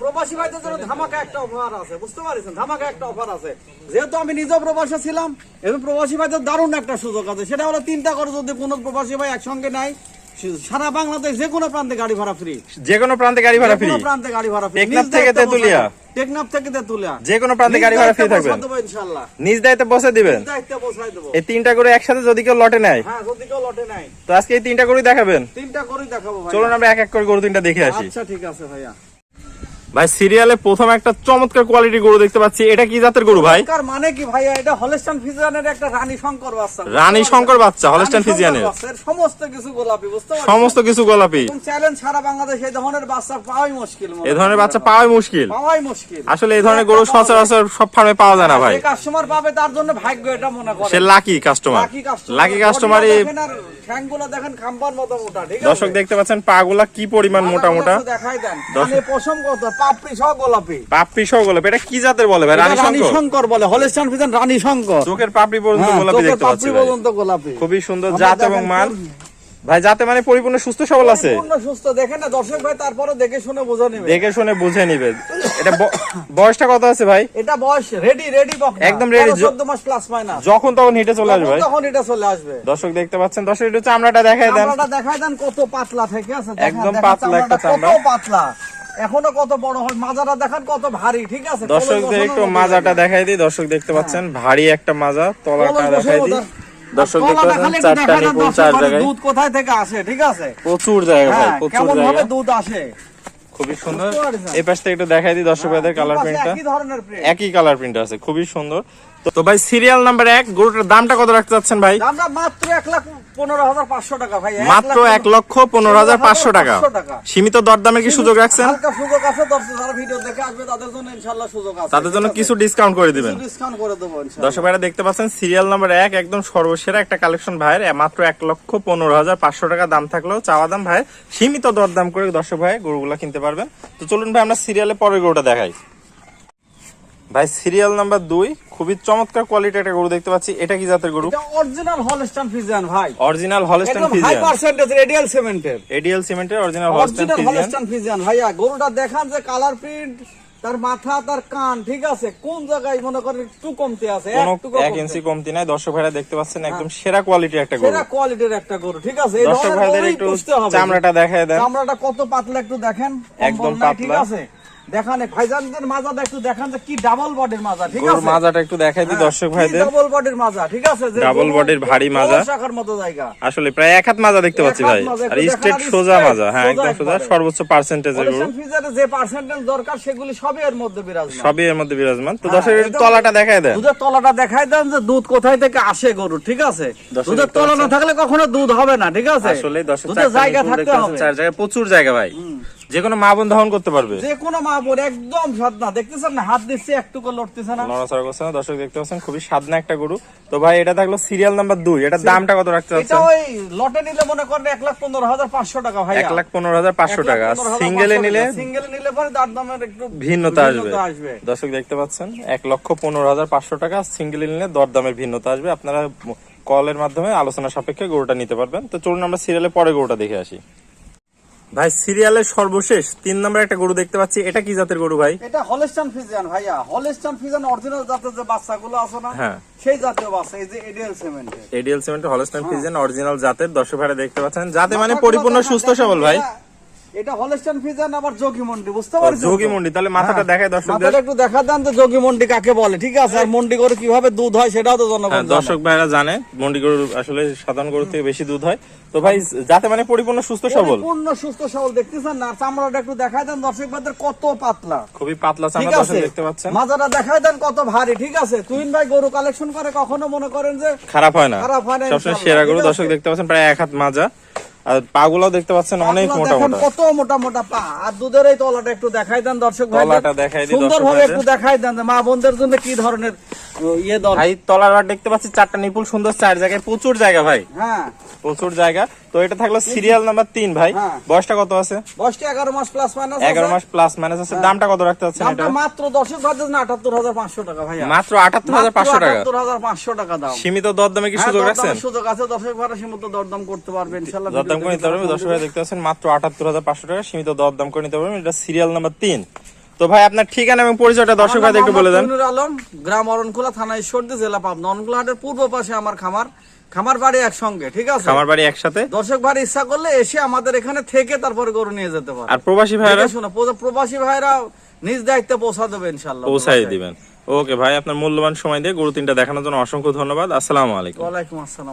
প্রবাসী ভাইদের জন্য ধামাকা একটা অফার আছে বুঝতে পারছেন? ধামাকা একটা অফার আছে। যেহেতু আমি নিজেও প্রবাসে ছিলাম এবং প্রবাসী ভাইদের দারুণ একটা সুযোগ আছে। সেটা হলো তিনটা করে যদি কোনো প্রবাসী ভাই একসঙ্গে নাই সারা বাংলাদেশ যে কোনো প্রান্তে গাড়ি ভাড়া ফ্রি যে কোনো প্রান্তে গাড়ি ভাড়া ফ্রি প্রান্তে গাড়ি ভাড়া ফ্রি টেকনাফ থেকে তেঁতুলিয়া? টেকনাফ থেকে তেতুলিয়া। যে কোনো প্রান্তে গাড়ি ভাড়া ফ্রি থাকবে। ইনশাআল্লাহ নিজ দায়িত্বে বসে দিবেন? দায়িত্ব পৌঁছাই দেবো। এই তিনটা করে একসাথে যদি কেউ লটে নেয়? হ্যাঁ যদি কেউ লটে নাই তো আজকে এই তিনটা করে দেখাবেন? তিনটা করেই দেখাবো ভাই চলুন আমরা এক এক করে গরু তিনটা দেখে আসি। আচ্ছা ঠিক আছে ভাইয়া। ভাই সিরিয়ালে প্রথম একটা চমৎকার কোয়ালিটি গরু দেখতে পাচ্ছি। এটা কি জাতের গরু ভাই? মানে কি ভাইয়া? এটা হলস্টান ফিজিয়ানের একটা রানী শঙ্কর বাচ্চা। রানী শঙ্কর বাচ্চা হলস্টাইন ফিজিয়ানের সমস্ত কিছু গোলাপি বুঝতে পারছেন? সমস্ত কিছু গোলাপি। চ্যালেঞ্জ সারা বাংলাদেশে এই ধরনের বাচ্চা পাওয়াই মুশকিল মনে এ হয়। ধরনের বাচ্চা পাওয়াই মুশকিল। পাওয়াই মুশকিল। আসলে এই ধরনের গরু সচরাচর সব ফার্মে পাওয়া যায় না ভাই। কাস্টমার পাবে তার জন্য ভাগ্য এটা মনে করে। সে লাকি কাস্টমার লাকি কাস্টমার ঠ্যাংগুলো দেখেন খাম্বার মতো মোটা ঠিক আছে? দর্শক দেখতে পাচ্ছেন পাগুলা কি পরিমাণ মোটা মোটা? দেখাই দেন। দর্শক- পশম কত? পাপড়ি সব গোলাপি। পাপড়ি সহ গোলাপ এটা কি জাতের বলে ভাই? রানী রানী শঙ্কর? বলে রানী শঙ্কর। চোখের পাপড়ি পর্যন্ত হ্যাঁ, গোলাপি দেখতে পাচ্ছি পাপড়ি পর্যন্ত গোলাপি। খুবই সুন্দর জাত এবং মান। ভাই যাতে মানে পরিপূর্ণ সুস্থ সবল আছে? সুস্থ দেখেন না দর্শক ভাই তারপরে দেখে শুনে বুঝে নেবে। দেখে শুনে বুঝে নিবে। এটা বয়সটা কত আছে ভাই? এটা বয়স রেডি রেডি একদম জ- 14 মাস প্লাস মাইনাস যখন তখন হিটে চলে আসবে তখন চলে আসবে। দর্শক দেখতে পাচ্ছেন দর্শক একটু চামড়াটা দেখাই দেন। চামড়াটা দেখাই দেন কত পাতলা থেকে আছে। একদম পাতলা একটা চামড়া। কত পাতলা। এখনও কত বড় হয় মাজাটা দেখেন কত ভারী ঠিক আছে? দর্শকদের একটু মাজাটা দেখাই দিই দর্শক দেখতে পাচ্ছেন ভারী একটা মাজা তলাটা দেখাই বসানোর দিই। মতো- দর্শক আর দেখতে তলাটা পাচ্ছেন খালি একটু চারটা দেখাই দেন, নিপুল দর্শক চার জায়গায় দুধ কোথায় থেকে আসে ঠিক আছে? প্রচুর জায়গা ভাই হ্যাঁ প্রচুর জায়গা। দুধ আসে? খুবই সুন্দর। বুঝতে এই পাশ থেকে একটু দেখাই দিই দর্শক ভাইদের কালার প্রিন্টটা print। একই কালার প্রিন্ট আছে খুবই সুন্দর। তো- ভাই সিরিয়াল নাম্বার এক গরুটার দামটা কত রাখতে চাচ্ছেন ভাই? দামটা মাত্র এক লাখ পনেরো হাজার পাঁচশো টাকা ভাই মাত্র এক লক্ষ পনেরো হাজার পাঁচশো টাকা। সীমিত দরদামের কি সুযোগ রাখছেন? সুযোগ আছে যারা ভিডিও দেখে আসবে তাদের জন্য ইনশাল্লাহ সুযোগ আছে। তাদের জন্য কিছু ডিসকাউন্ট করে দিবেন। ডিসকাউন্ট করে দেবো দর্শক ভাইরা দেখতে পাচ্ছেন সিরিয়াল নাম্বার এক একদম সর্বসেরা একটা কালেকশন ভাইয়ের। মাত্র এক লক্ষ পনেরো হাজার পাঁচশো টাকা দাম থাকলেও চাওয়া দাম ভাই সীমিত দরদাম করে দর্শক ভাই গরুগুলা কিনতে পারবেন। তো চলুন ভাই আমরা সিরিয়ালে পরের গরুটা দেখাই। ভাই সিরিয়াল নাম্বার দুই খুবই চমৎকার কোয়ালিটি একটা গরু দেখতে পাচ্ছি। এটা কি জাতের গরু? অরিজিনাল হলস্টাইন ফিজিয়ান ভাই। অরিজিনাল হলস্টাইন একদম হাই পার্সেন্টেজ রেডিয়াল সিমেন্টের এডিএল সিমেন্টের অরিজিনাল হলস্টাইন ভাইয়া গরুটা দেখান যে কালার প্রিন্ট তার মাথা তার কান ঠিক আছে? কোন জায়গায় মনে করেন একটু কমতে আছে? এক ইঞ্চি কমতি নাই। দর্শক ভাইরা দেখতে পাচ্ছেন একদম সেরা কোয়ালিটির একটা গরু। সেরা কোয়ালিটির একটা গরু ঠিক আছে? দর্শক ভাইদের একটু চামড়াটা দেখায় দেন। চামড়াটা কত পাতলা একটু দেখেন। একদম নাই, ঠিক পাতলা। আছে? দেখান ভাইজানদের মাজাটা একটু দেখান যে কি ডাবল বডির মাজা ঠিক আছে? হ্যাঁ, মাজাটা একটু দেখাই দিই দর্শক ভাইদের। ডাবল বডির মাজা ঠিক আছে? যে Double গরু- body র ভারী মাজা। শাখার মতো জায়গা। আসলে প্রায় এক হাত মাজা দেখতে পাচ্ছি ভাই। আর স্ট্রেট সোজা মাজা। হ্যাঁ একদম সোজা সর্বোচ্চ পার্সেন্টেজের গরু। ফিজারে যে পার্সেন্টেজ দরকার সেগুলি সবই এর মধ্যে বিরাজমান। সবই এর মধ্যে বিরাজমান। তো হ্যাঁ, দর্শক একটু তলাটা দেখায় দেন। দুধের তলাটা দেখাই দেন যে দুধ কোথায় থেকে আসে গরু ঠিক আছে? দুধের তলা না থাকলে কখনো দুধ হবে না ঠিক আছে? আসলে দর্শক জায়গা থাকতে হবে। চার জায়গায় প্রচুর জায়গা ভাই। যে কোনো মা বোন দহন করতে পারবে। যে কোনো মা বোন একদম সাদনা দেখতেছেন না হাত দিচ্ছে একটুকু লড়তেছে না। নড়াচড়া করছে না দর্শক দেখতে পাচ্ছেন খুবই সাদনা একটা গরু। তো ভাই এটা থাকল সিরিয়াল নাম্বার দুই। এটার দামটা কত রাখতে এটা ওই লটে নিলে মনে করেন এক লাখ পনেরো হাজার পাঁচশো টাকা ভাই এক লাখ পনেরো হাজার পাঁচশো টাকা। সিঙ্গেলে নিলে সিঙ্গেলে নিলে পরে তার দামের একটু ভিন্নতা আসবে। দর্শক দেখতে পাচ্ছেন এক লক্ষ পনেরো হাজার পাঁচশো টাকা। সিঙ্গেল নিলে দর দরদামের ভিন্নতা আসবে। আপনারা কলের মাধ্যমে আলোচনা সাপেক্ষে গরুটা নিতে পারবেন। তো চলুন আমরা সিরিয়ালে পরে গরুটা দেখে আসি। ভাই সিরিয়ালের সর্বশেষ তিন নম্বর একটা গরু দেখতে পাচ্ছি। এটা কি জাতের গরু ভাই? এটা হলস্টান ফিজিয়ান ভাইয়া। হলস্টান ফিজান অরিজিনাল জাতের যে বাচ্চাগুলো আছে না হ্যাঁ। সেই জাতীয় বাচ্চা এই যে এডিএল সিমেন্টের এডিএল সিমেন্টের হলেস্টান ফিজিয়ান অরিজিনাল জাতের দর্শক ভাড়া দেখতে পাচ্ছেন। যাতে মানে পরিপূর্ণ সুস্থ সবল ভাই। এটা হলস্টান ফিজিয়ান আবার যোগী মন্ডি? বুঝতে পারছেন যোগী মন্ডি তাহলে মাথাটা দেখায় দর্শকদের। মাথাটা একটু দেখা দেন তো যোগী মন্ডি কাকে বলে ঠিক আছে? আর মন্ডি করে কীভাবে দুধ হয় সেটাও তো জনগণ হ্যাঁ, দর্শক ভাইরা জানে মন্ডি গরু আসলে সাধারণ গরুর থেকে বেশি দুধ হয়। তো ভাই যাতে মানে পরিপূর্ণ সুস্থ সবল? পরিপূর্ণ সুস্থ সবল দেখতেছেন না? চামড়াটা একটু দেখাই দেন দর্শক ভাইদের কত পাতলা। খুবই পাতলা চামড়া দর্শক দেখতে পাচ্ছেন। মাজাটা দেখাই দেন কত ভারী ঠিক আছে? তুহিন ভাই গরু কালেকশন করে কখনো মনে করেন যে খারাপ হয় না। খারাপ হয় না, সবসময় সেরা গরু দর্শক দেখতে পাচ্ছেন প্রায় এক হাত মাজা। আর পাগুলাও দেখতে পাচ্ছেন অনেক মোটা মোটা। কত মোটা মোটা পা। আর দুধের এই তলাটা একটু দেখাই দেন দর্শক ভাই তলাটা দেখাই দিন সুন্দর দর্শক ভাবে ভাইদের। একটু দেখাই দেন মা বোনদের জন্য কি ধরনের ইয়ে দরকার ভাই তলার বার দেখতে পাচ্ছি চারটা নিপুল সুন্দর চার জায়গায়। প্রচুর জায়গা ভাই। হ্যাঁ। প্রচুর জায়গা। তো এটা থাকল সিরিয়াল নাম্বার তিন ভাই। হ্যাঁ। বয়সটা কত আছে? বয়সটা এগারো মাস প্লাস মাইনাস এগারো মাস প্লাস মাইনাস আছে। দামটা কত রাখতে চাচ্ছেন এটা? মাত্র দর্শক ভাইদের জন্য আটাত্তর হাজার পাঁচশো টাকা ভাইয়া। মাত্র আটাত্তর হাজার পাঁচশো টাকা। আটাত্তর হাজার পাঁচশো টাকা দাম। সীমিত দরদামে কি হ্যাঁ, সুযোগ রাখছেন? সুযোগ আছে। দর্শক ভাড়া সীমিত দরদাম করতে পারবে ইনশাল্লাহ দরদাম করে নিতে পারবেন। দর্শক দেখতে পাচ্ছেন মাত্র আটাত্তর হাজার পাঁচশো টাকা সীমিত দরদাম করে নিতে পারবেন। এটা সিরিয়াল নাম্বার তিন। তো ভাই আপনার ঠিকানা এবং পরিচয়টা দর্শক ভাই একটু বলে দেন। তৈনুর আলম গ্রাম অরণখোলা থানা ঈশ্বরদী জেলা পাবনা। অরণখোলা হাটের পূর্ব পাশে আমার খামার। খামার বাড়ি একসঙ্গে ঠিক আছে? আমার বাড়ি একসাথে? দর্শক ভাই ইচ্ছা করলে এসে আমাদের এখানে থেকে তারপরে গরু নিয়ে যেতে পারে আর প্রবাসী ভাইরা শুনো, প্রবাসী ভাইরা নিজ দায়িত্বে পৌঁছা দেবে ইনশাল্লাহ পৌঁছাই দিবেন। ওকে ভাই আপনার মূল্যবান সময় দিয়ে গরু তিনটা দেখানোর জন্য অসংখ্য ধন্যবাদ। আসসালামু আলাইকুম। ওয়ালাইকুম আসসালাম।